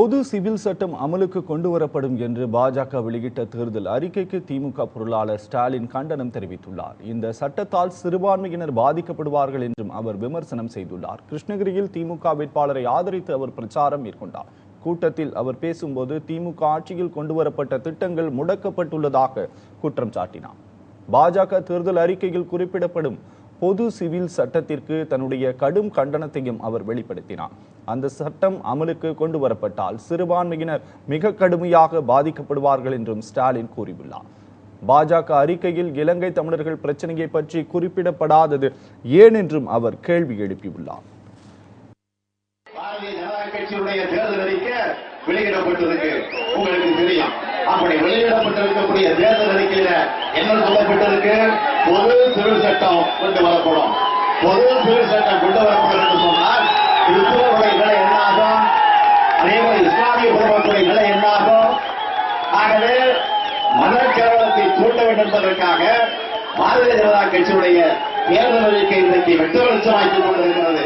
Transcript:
பொது சிவில் சட்டம் அமலுக்கு கொண்டு வரப்படும் என்று பாஜக வெளியிட்ட தேர்தல் அறிக்கைக்கு திமுக பொருளாளர் ஸ்டாலின் கண்டனம் தெரிவித்துள்ளார். இந்த சட்டத்தால் சிறுபான்மையினர் பாதிக்கப்படுவார்கள் என்றும் அவர் விமர்சனம் செய்துள்ளார். கிருஷ்ணகிரியில் திமுக வேட்பாளரை ஆதரித்து அவர் பிரச்சாரம் மேற்கொண்டார். கூட்டத்தில் அவர் பேசும்போது திமுக ஆட்சியில் கொண்டு வரப்பட்ட திட்டங்கள் முடக்கப்பட்டுள்ளதாக குற்றம் சாட்டினார். பாஜக தேர்தல் அறிக்கையில் குறிப்பிடப்படும் பொது சிவில் சட்டத்திற்கு தன்னுடைய கடும் கண்டனத்தையும் அவர் வெளிப்படுத்தினார். அந்த சட்டம் அமலுக்கு கொண்டு வரப்பட்டால் சிறுபான்மையினர் மிக கடுமையாக பாதிக்கப்படுவார்கள் என்றும் ஸ்டாலின் கூறியுள்ளார். பாஜக அறிக்கையில் இலங்கை தமிழர்கள் பிரச்சனையை பற்றி குறிப்பிடப்படாதது ஏன் என்றும் அவர் கேள்வி எழுப்பியுள்ளார். தேர்தல் அறிக்கை வெளியிடப்பட்டிருக்கு. உங்களுக்கு தெரியும். அப்படி வெளியிடப்பட்டிருக்கக்கூடிய தேர்தல் அறிக்கையில என்ன சொல்லப்பட்டிருக்கு? பொது சிவில் சட்டம் கொண்டு வரப்படும். பொது சிவில் சட்டம் கொண்டு வரப்படும் என்று சொன்னால் கிறிஸ்துவர்களுடைய நிலை என்னாகும்? அதே போல இஸ்லாமிய குடும்பத்துடைய நிலை என்ன ஆகும் ஆகவே மதக்கலவரத்தை தூண்ட வேண்டும் என்பதற்காக பாரதிய ஜனதா கட்சியுடைய தேர்தல் அறிக்கை இன்றைக்கு வெட்ட வெளிச்சமாக்கிக் கொண்டிருக்கிறது.